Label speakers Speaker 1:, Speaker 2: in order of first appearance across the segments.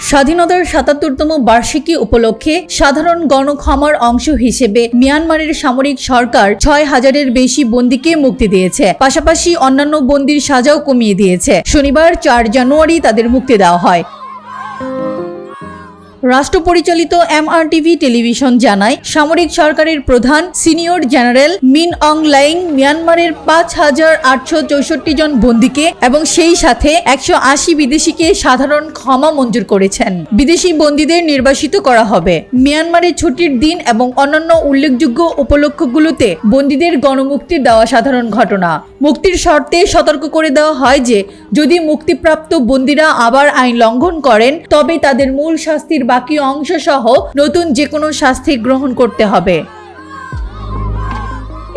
Speaker 1: স্বাধীনতার সাতাত্তরতম বার্ষিকী উপলক্ষে সাধারণ গণক্ষমার অংশ হিসেবে মিয়ানমারের সামরিক সরকার ছয় হাজারের বেশি বন্দীকে মুক্তি দিয়েছে। পাশাপাশি অন্যান্য বন্দির সাজাও কমিয়ে দিয়েছে। শনিবার চার জানুয়ারি তাদের মুক্তি দেওয়া হয়। রাষ্ট্র পরিচালিত এমআরটিভি টেলিভিশন জানায়, সামরিক সরকারের প্রধান senior general Min Aung Hlaing মিয়ানমারের পাঁচ হাজার আটশো চৌষট্টি জন বন্দীকে এবং সেই সাথে একশো আশি বিদেশিকে সাধারণ ক্ষমা মঞ্জুর করেছেন। বিদেশি বন্দীদের নির্বাসিত করা হবে। মিয়ানমারের ছুটির দিন এবং অন্যান্য উল্লেখযোগ্য উপলক্ষগুলোতে বন্দীদের গণমুক্তি দেওয়া সাধারণ ঘটনা। মুক্তির শর্তে সতর্ক করে দেওয়া হয় যে, যদি মুক্তিপ্রাপ্ত বন্দীরা আবার আইন লঙ্ঘন করেন, তবে তাদের মূল শাস্তির বাকি অংশ সহ নতুন যে কোনো শাস্তি গ্রহণ করতে হবে।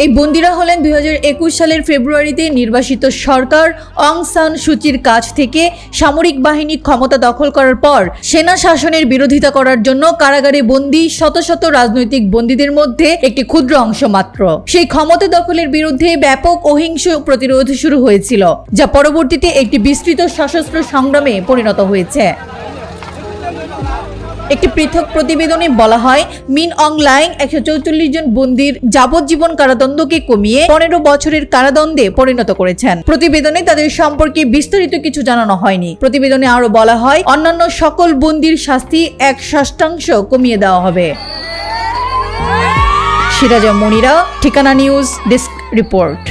Speaker 1: এই বন্দিরা হলেন দুই হাজার একুশ সালের ফেব্রুয়ারিতে নির্বাসিত সরকার অং সান সুচির কাছ থেকে সামরিক বাহিনী ক্ষমতা দখল করার পর সেনা শাসনের বিরোধিতা করার জন্য কারাগারে বন্দী শত শত রাজনৈতিক বন্দীদের মধ্যে একটি ক্ষুদ্র অংশ মাত্র। সেই ক্ষমতা দখলের বিরুদ্ধে ব্যাপক অহিংস প্রতিরোধ শুরু হয়েছিল, যা পরবর্তীতে একটি বিস্তৃত সশস্ত্র সংগ্রামে পরিণত হয়েছে। একটি পৃথক প্রতিবেদনে বলা হয়, মিন অং লাইং একশো চৌচল্লিশ জন বন্দির যাবজ্জীবন কারাদণ্ডকে কমিয়ে পনেরো বছরের কারাদণ্ডে পরিণত করেছেন। প্রতিবেদনে তাদের সম্পর্কে বিস্তারিত কিছু জানানো হয়নি। প্রতিবেদনে আরও বলা হয়, অন্যান্য সকল বন্দির শাস্তি এক ষষ্ঠাংশ কমিয়ে দেওয়া হবে। সিরাজা মনিরা ঠিকানা নিউজ ডেস্ক রিপোর্ট।